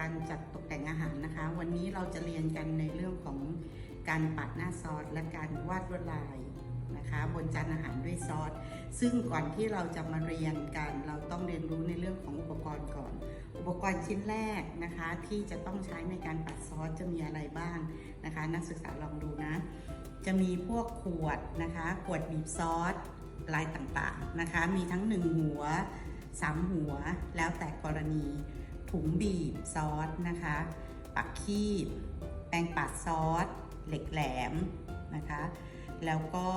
การจัดตกแต่งอาหารนะคะ วันนี้เราจะเรียนกันในเรื่องของการปัดหน้าซอสและการวาดลวดลายนะคะ บนจานอาหารด้วยซอส ซึ่งก่อนที่เราจะมาเรียนกันเราต้องเรียนรู้ในเรื่องของอุปกรณ์ก่อน อุปกรณ์ชิ้นแรกนะคะที่จะต้องใช้ในการปัดซอสจะมีอะไรบ้างนะคะ นักศึกษาลองดูนะ จะมีพวกขวดนะคะขวดบีบซอสลายต่างๆนะคะ มีทั้ง 1 หัว 3 หัวแล้วแต่กรณี ถุงบีบซอสนะคะ ปักคีบ แปรงปัดซอส เหล็กแหลมนะคะ แล้วก็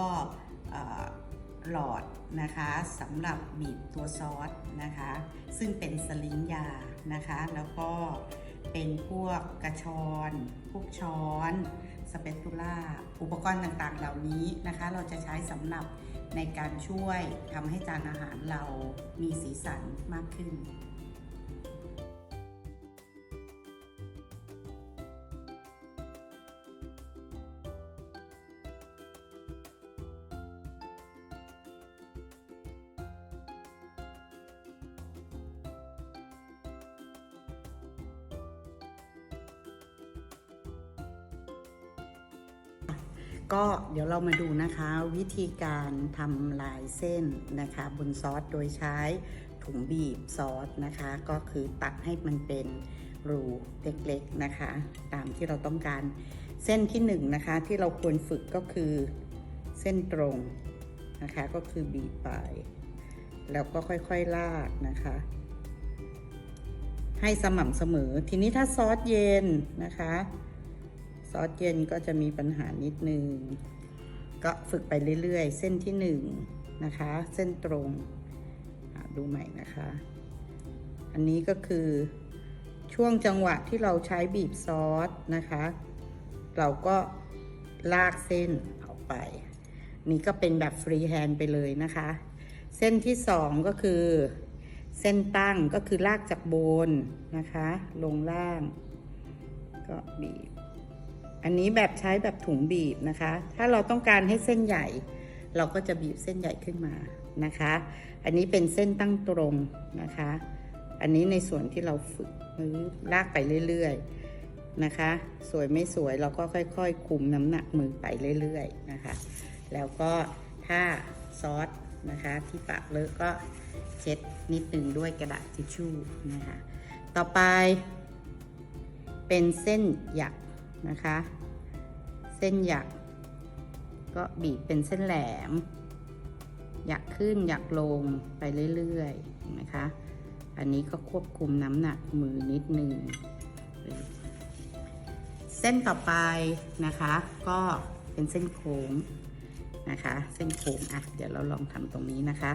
หลอดนะคะสำหรับบีบตัวซอสนะคะ ซึ่งเป็นสลิงยานะคะ แล้วก็เป็นพวกกระชอน พวกช้อนสเปตูล่าอุปกรณ์ต่างๆ เหล่านี้นะคะ เราจะใช้สำหรับในการช่วยทำให้จานอาหารเรามีสีสันมากขึ้น ก็เดี๋ยวเรามาดูนะคะวิธีการทำลายเส้นนะคะ บนซอสโดยใช้ถุงบีบซอสนะคะ ก็คือตัดให้มันเป็นรูเล็กๆนะคะ ตามที่เราต้องการเส้นที่1นงนะคะที่เราควรฝึกก็คือเส้นตรงนะคะก็คือบีบไป แล้วก็ค่อยๆลากนะคะ ให้สม่ำเสมอทีนี้ถ้าซอสเย็นนะคะ ซอสเย็นก็จะมีปัญหานิดนึง ก็ฝึกไปเรื่อยๆ เส้นที่1นงนะคะ เส้นตรงดูใหม่นะคะ อันนี้ก็คือช่วงจังหวะที่เราใช้บีบซอสนะคะ เราก็ลากเส้นออกไป นี่ก็เป็นแบบฟรีแฮนด์ไปเลยนะคะ เส้นที่2ก็คือ เส้นตั้งก็คือลากจากบนนะคะ ลงล่าง ก็บีบ อันนี้แบบใช้แบบถุงบีบนะคะ ถ้าเราต้องการให้เส้นใหญ่ เราก็จะบีบเส้นใหญ่ขึ้นมานะคะ อันนี้เป็นเส้นตั้งตรงนะคะ อันนี้ในส่วนที่เราฝึกมือลากไปเรื่อยๆนะคะ สวยไม่สวยเราก็ค่อยๆ คุมน้ำหนักมือไปเรื่อยๆนะคะ แล้วก็ถ้าซอสนะคะที่ปากเลอะก็เช็ดนิดนึงด้วยกระดาษทิชชู่นะคะ ต่อไปเป็นเส้นหยัก นะคะ เส้นหยัก ก็บีบเป็นเส้นแหลม หยักขึ้นหยักลงไปเรื่อยๆนะคะ อันนี้ก็ควบคุมน้ำหนักมือนิดนึง เส้นต่อไปนะคะ ก็เป็นเส้นโค้งนะคะ เส้นโค้งอะเดี๋ยวเราลองทำตรงนี้นะคะ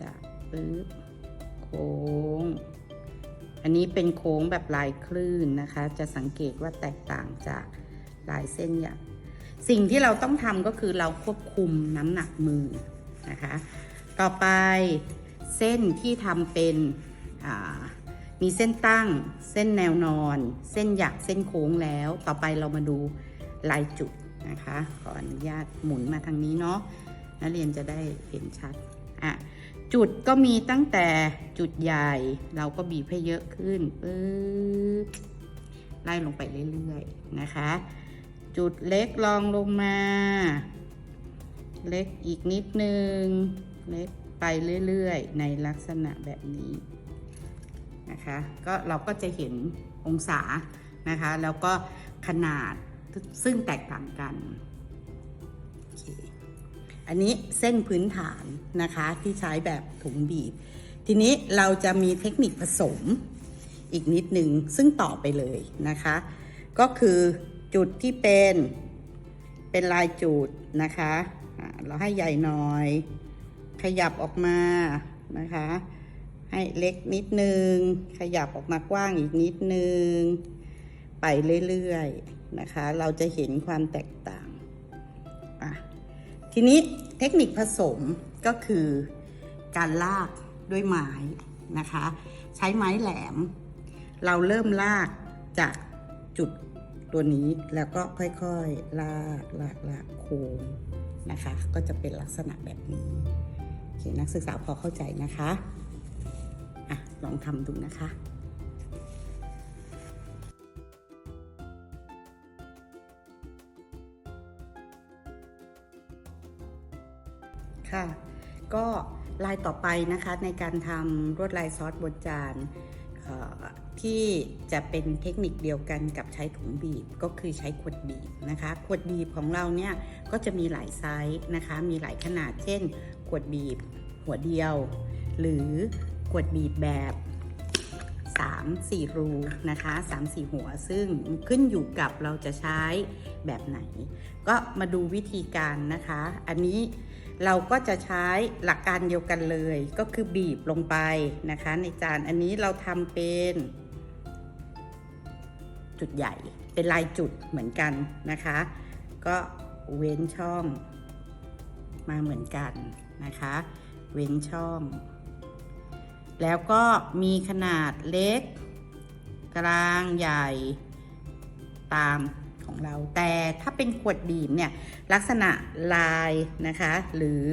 จะปึ๊บโค้ง อันนี้เป็นโค้งแบบลายคลื่นนะคะ จะสังเกตว่าแตกต่างจากลายเส้นหยักสิ่งที่เราต้องทำก็คือเราควบคุมน้ำหนักมือนะคะ ต่อไปเส้นที่ทำเป็นมีเส้นตั้ง เส้นแนวนอน เส้นหยักเส้นโค้งแล้ว ต่อไปเรามาดูลายจุดนะคะ ขออนุญาตหมุนมาทางนี้เนาะนักเรียนจะได้เห็นชัดอะ จุดก็มีตั้งแต่จุดใหญ่ เราก็บีบให้เยอะขึ้นปึ๊บไล่ลงไปเรื่อยๆนะคะ จุดเล็กลองลงมา เล็กอีกนิดนึง เล็กไปเรื่อยๆ ในลักษณะแบบนี้นะคะ ก็เราก็จะเห็นองศานะคะ แล้วก็ขนาดซึ่งแตกต่างกัน อันนี้เส้นพื้นฐานนะคะที่ใช้แบบถุงบีบ ทีนี้เราจะมีเทคนิคผสมอีกนิดหนึ่งซึ่งต่อไปเลยนะคะ ก็คือจุดที่เป็นเป็นลายจุดนะคะ เราให้ใหญ่หน่อย ขยับออกมานะคะ ให้เล็กนิดนึง ขยับออกมากว้างอีกนิดนึง ไปเรื่อยๆนะคะ เราจะเห็นความแตกต่าง ทีนี้เทคนิคผสมก็คือการลากด้วยไม้นะคะ ใช้ไม้แหลม เราเริ่มลากจากจุดตัวนี้แล้วก็ค่อยๆ ลากลากลากโค้งนะคะ ก็จะเป็นลักษณะแบบนี้โอเคนักศึกษาพอเข้าใจนะคะอะลองทำดูนะคะ ค่ะ ก็ลายต่อไปนะคะในการทำลวดลายซอสบนจานที่จะเป็นเทคนิคเดียวกันกับใช้ถุงบีบก็คือใช้ขวดบีบนะคะขวดบีบของเราเนี่ยก็จะมีหลายไซส์นะคะ มีหลายขนาดเช่น ขวดบีบหัวเดียว หรือขวดบีบแบบ3 4 รูนะคะ3 4 หัวซึ่งขึ้นอยู่กับเราจะใช้แบบไหน ก็มาดูวิธีการนะคะ อันนี้ เราก็จะใช้หลักการเดียวกันเลย ก็คือบีบลงไปนะคะ ในจานอันนี้เราทำเป็น จุดใหญ่เป็นลายจุดเหมือนกันนะคะ ก็เว้นช่องมาเหมือนกันนะคะ เว้นช่อง แล้วก็มีขนาดเล็ก กลางใหญ่ตาม ของเรา แต่ถ้าเป็นขวดบีบเนี่ยลักษณะลายนะคะหรือ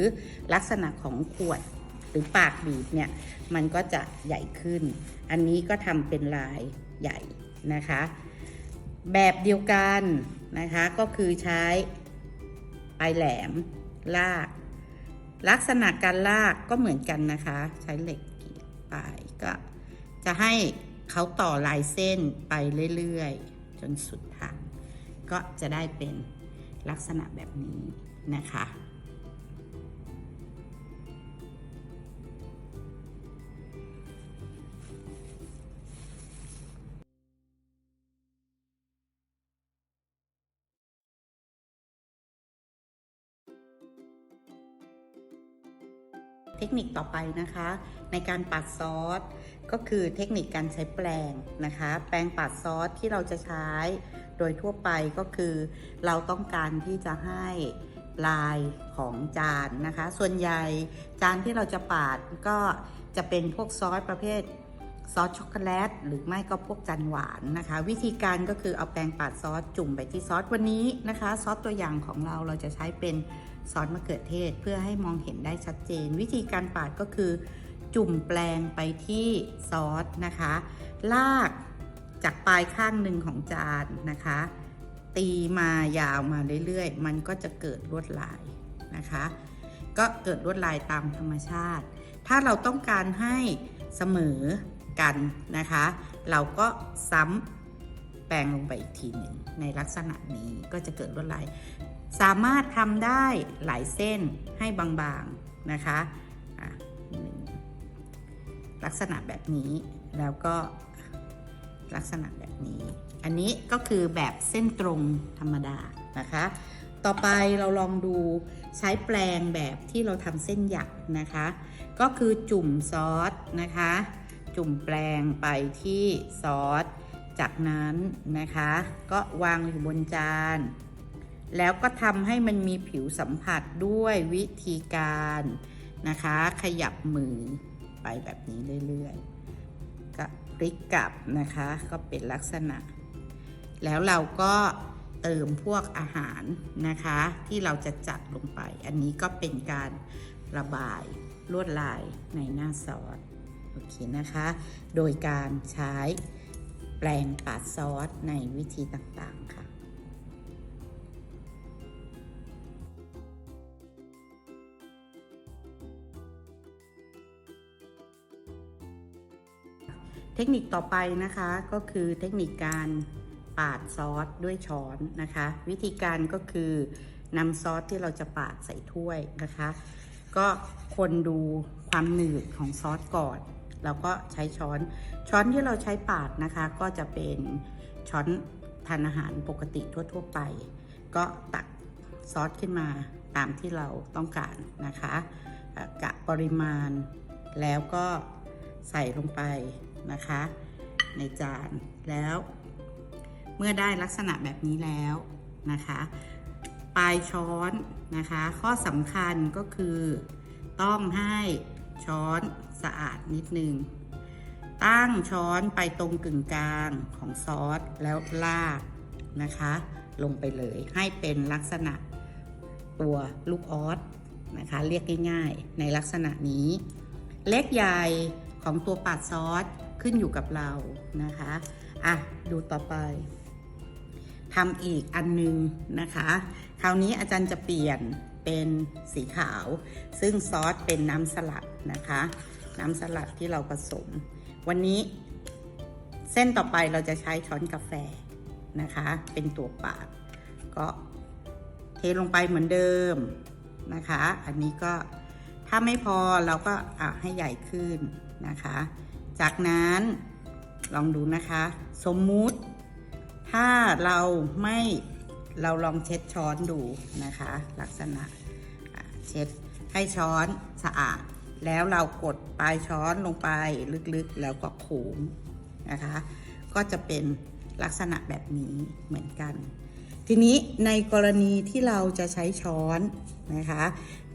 ลักษณะของขวดหรือปากบีบเนี่ยมันก็จะใหญ่ขึ้น อันนี้ก็ทำเป็นลายใหญ่นะคะ แบบเดียวกันนะคะก็คือใช้ปลายแหลมลาก ลักษณะการลากก็เหมือนกันนะคะ ใช้เหล็กกีปลายก็จะให้เขาต่อลายเส้นไปเรื่อย ๆ จนสุดทาง ก็จะได้เป็นลักษณะแบบนี้นะคะ เทคนิคต่อไปนะคะ ในการปัดซอสก็คือเทคนิคการใช้แปรงนะคะ แปรงปัดซอสที่เราจะใช้ โดยทั่วไปก็คือเราต้องการที่จะให้ลายของจานนะคะ ส่วนใหญ่จานที่เราจะปาดก็จะเป็นพวกซอสประเภทซอสช็อกโกแลตหรือไม่ก็พวกจานหวานนะคะ วิธีการก็คือเอาแปรงปัดซอสจุ่มไปที่ซอสวันนี้นะคะ ซอสตัวอย่างของเราเราจะใช้เป็นซอสมะเขือเทศ เพื่อให้มองเห็นได้ชัดเจน วิธีการปาดก็คือจุ่มแปลงไปที่ซอสนะคะ ลาก จากปลายข้างหนึ่งของจานนะคะ ตีมายาวมาเรื่อยๆ มันก็จะเกิดลวดลายนะคะ ก็เกิดลวดลายตามธรรมชาติ ถ้าเราต้องการให้เสมอกันนะคะ เราก็ซ้ำแปลงลงไปอีกทีหนึ่งในลักษณะนี้ก็จะเกิดลวดลาย สามารถทำได้หลายเส้นให้บางๆนะคะอะหนึ่งลักษณะแบบนี้แล้วก็ ลักษณะแบบนี้ อันนี้ก็คือแบบเส้นตรงธรรมดานะคะ ต่อไปเราลองดูใช้แปลงแบบที่เราทำเส้นหยักนะคะ ก็คือจุ่มซอสนะคะ จุ่มแปลงไปที่ซอส จากนั้นนะคะ ก็วางอยู่บนจาน แล้วก็ทำให้มันมีผิวสัมผัสด้วยวิธีการนะคะ ขยับมือไปแบบนี้เรื่อยๆ พลิกกลับนะคะ ก็เป็นลักษณะ แล้วเราก็เติมพวกอาหารนะคะ ที่เราจะจัดลงไป อันนี้ก็เป็นการระบายลวดลายในหน้าซอสโอเคนะคะ โดยการใช้แปลงปาดซอสในวิธีต่างๆค่ะ เทคนิคต่อไปนะคะก็คือเทคนิคการปาดซอสด้วยช้อนนะคะ วิธีการก็คือนำซอสที่เราจะปาดใส่ถ้วยนะคะ ก็คนดูความหนืดของซอสก่อนแล้วก็ใช้ช้อนช้อนที่เราใช้ปาดนะคะ ก็จะเป็นช้อนทานอาหารปกติทั่ว ๆ ไป ก็ตักซอสขึ้นมาตามที่เราต้องการนะคะกะปริมาณแล้วก็ใส่ลงไป นะคะ ในจานแล้ว เมื่อได้ลักษณะแบบนี้แล้วนะคะ ปลายช้อนนะคะ ข้อสำคัญก็คือ ต้องให้ช้อนสะอาดนิดนึงตั้งช้อนไปตรงกึ่งกลางของซอสแล้วลากนะคะ ลงไปเลยให้เป็นลักษณะตัวลูกออสนะคะ เรียกง่ายๆ ในลักษณะนี้ เล็กใหญ่ของตัวปาดซอส ขึ้นอยู่กับเรานะคะอะดูต่อไปทำอีกอันนึงนะคะ คราวนี้อาจารย์จะเปลี่ยนเป็นสีขาว ซึ่งซอสเป็นน้ำสลัดนะคะ น้ำสลัดที่เราผสม วันนี้เส้นต่อไปเราจะใช้ช้อนกาแฟนะคะ เป็นตัวปาดก็เทลงไปเหมือนเดิมนะคะ อันนี้ก็ถ้าไม่พอเราก็อะให้ใหญ่ขึ้นนะคะ จากนั้นลองดูนะคะ สมมุติ ถ้าเราไม่เราลองเช็ดช้อนดูนะคะ ลักษณะเช็ดให้ช้อนสะอาด แล้วเรากดปลายช้อนลงไปลึกๆ แล้วก็โค้งนะคะ ก็จะเป็นลักษณะแบบนี้เหมือนกัน ทีนี้ในกรณีที่เราจะใช้ช้อนนะคะ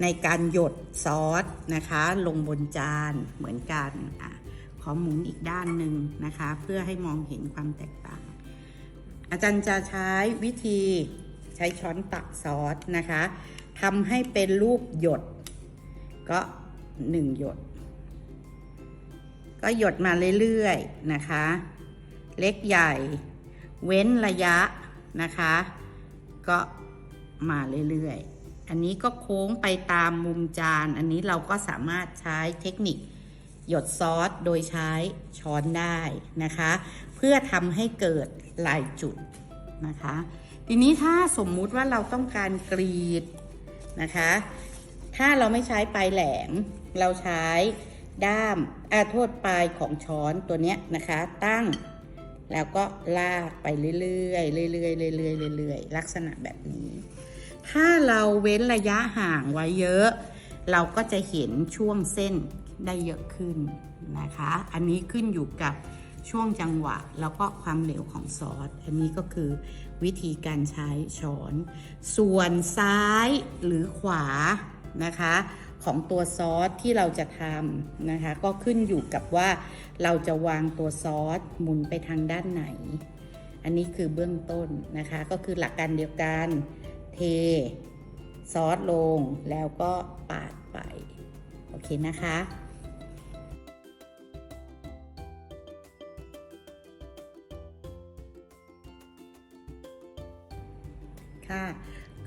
ในการหยดซอสนะคะ ลงบนจานเหมือนกันอะ ขอหมุนอีกด้านหนึ่งนะคะ เพื่อให้มองเห็นความแตกต่าง อาจารย์จะใช้วิธีใช้ช้อนตักซอสนะคะทำให้เป็นรูปหยด ก็หนึ่งหยด ก็หยดมาเรื่อยๆนะคะ เล็กใหญ่ เว้นระยะนะคะ ก็มาเรื่อยๆ อันนี้ก็โค้งไปตามมุมจาน อันนี้เราก็สามารถใช้เทคนิค หยดซอสโดยใช้ช้อนได้นะคะ เพื่อทำให้เกิดลายจุดนะคะ ทีนี้ถ้าสมมุติว่าเราต้องการกรีดนะคะ ถ้าเราไม่ใช้ปลายแหลม เราใช้ด้ามอาโทษปลายของช้อนตัวเนี้ยนะคะ ตั้งแล้วก็ลากไปเรื่อยๆเรื่อยๆเรื่อยๆเรื่อยๆลักษณะแบบนี้ ถ้าเราเว้นระยะห่างไว้เยอะ เราก็จะเห็นช่วงเส้น ได้เยอะขึ้นนะคะ อันนี้ขึ้นอยู่กับช่วงจังหวะแล้วก็ความเหลวของซอส อันนี้ก็คือวิธีการใช้ช้อน ส่วนซ้ายหรือขวานะคะของตัวซอสที่เราจะทำนะคะ ก็ขึ้นอยู่กับว่าเราจะวางตัวซอสหมุนไปทางด้านไหน อันนี้คือเบื้องต้นนะคะ ก็คือหลักการเดียวกันเทซอสลงแล้วก็ปาดไป โอเคนะคะ ค่ะ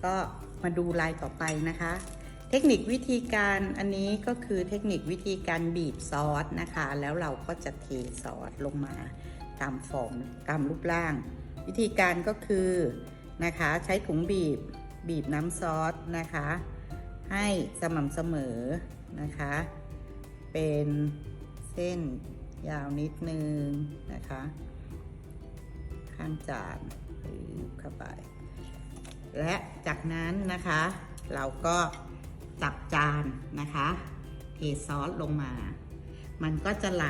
ก็มาดูลายต่อไปนะคะ เทคนิควิธีการอันนี้ก็คือเทคนิควิธีการบีบซอสนะคะ แล้วเราก็จะเทซอสลงมาตามฟอร์มตามรูปร่าง วิธีการก็คือนะคะใช้ถุงบีบบีบน้ำซอสนะคะ ให้สม่ำเสมอนะคะ เป็นเส้นยาวนิดนึงนะคะ ข้างจานบีบเข้าไป และจากนั้นนะคะ เราก็จับจานนะคะเทซอสลงมา มันก็จะไหล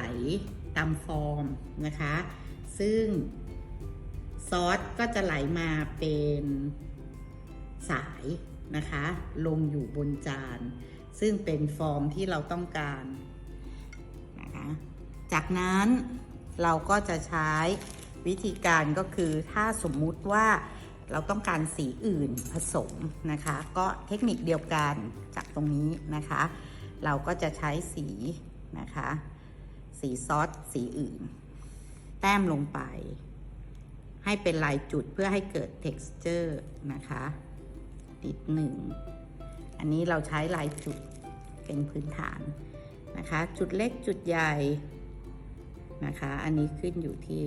ตามฟอร์มนะคะ ซึ่งซอสก็จะไหลมาเป็นสายนะคะ ลงอยู่บนจาน ซึ่งเป็นฟอร์มที่เราต้องการนะคะจากนั้นเราก็จะใช้วิธีการก็คือถ้าสมมุติว่า เราต้องการสีอื่นผสมนะคะ ก็เทคนิคเดียวกันจากตรงนี้นะคะ เราก็จะใช้สีนะคะ สีซอสสีอื่น แต้มลงไป ให้เป็นลายจุดเพื่อให้เกิด texture นะคะติดหนึ่ง อันนี้เราใช้ลายจุดเป็นพื้นฐานนะคะ จุดเล็กจุดใหญ่นะคะ อันนี้ขึ้นอยู่ที่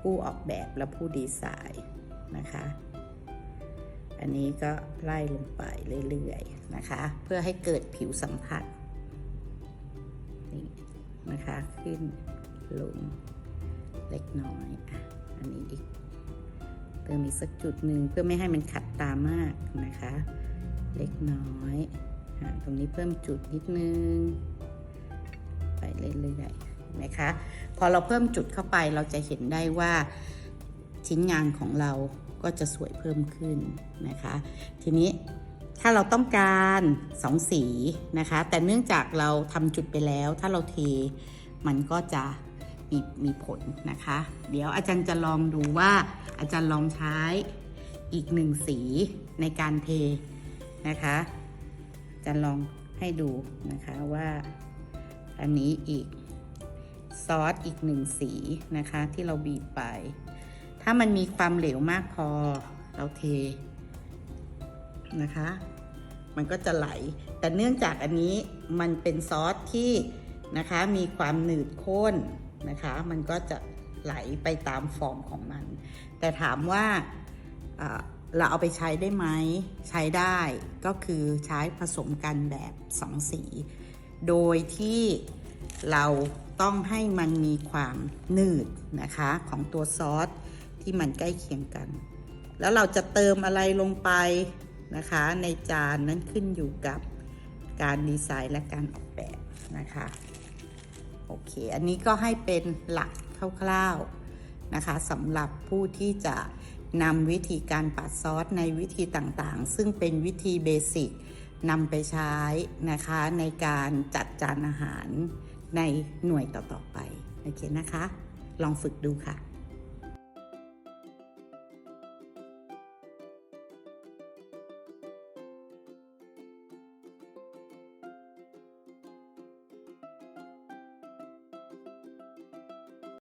ผู้ออกแบบและผู้ดีไซน์ นะคะ อันนี้ก็ไล่ลงไปเรื่อยๆนะคะ เพื่อให้เกิดผิวสัมผัสนี่นะคะขึ้นลงเล็กน้อยอะอันนี้อีกเติมอีกสักจุดหนึ่งเพื่อไม่ให้มันขัดตามากนะคะ เล็กน้อยอตรงนี้เพิ่มจุดนิดนึง ไปเรื่อยๆนะคะ พอเราเพิ่มจุดเข้าไปเราจะเห็นได้ว่า ชิ้นงานของเราก็จะสวยเพิ่มขึ้นนะคะ ทีนี้ถ้าเราต้องการสองสีนะคะ แต่เนื่องจากเราทำจุดไปแล้ว ถ้าเราเทมันก็จะมีมีผลนะคะ เดี๋ยวอาจารย์จะลองดูว่าอาจารย์ลองใช้อีกหนึ่งสีในการเทนะคะอาจารย์ลองให้ดูนะคะว่าอันนี้อีกซอสอีกหนึ่งสีนะคะที่เราบีบไป ถ้ามันมีความเหลวมากพอเราเทนะคะ มันก็จะไหล แต่เนื่องจากอันนี้มันเป็นซอสที่นะคะมีความหนืดข้นนะคะ มันก็จะไหลไปตามฟอร์มของมัน แต่ถามว่าเราเอาไปใช้ได้ไหมใช้ได้ก็คือใช้ผสมกันแบบสองสี โดยที่เราต้องให้มันมีความหนืดนะคะของตัวซอส ที่มันใกล้เคียงกัน แล้วเราจะเติมอะไรลงไปนะคะ ในจานนั้นขึ้นอยู่กับการดีไซน์และการออกแบบนะคะโอเค อันนี้ก็ให้เป็นหลักคร่าวๆนะคะสำหรับผู้ที่จะนำวิธีการปัดซอสในวิธีต่างๆ ซึ่งเป็นวิธีเบสิกนำไปใช้นะคะในการจัดจานอาหารในหน่วยต่อๆไป โอเคนะคะ ลองฝึกดูค่ะ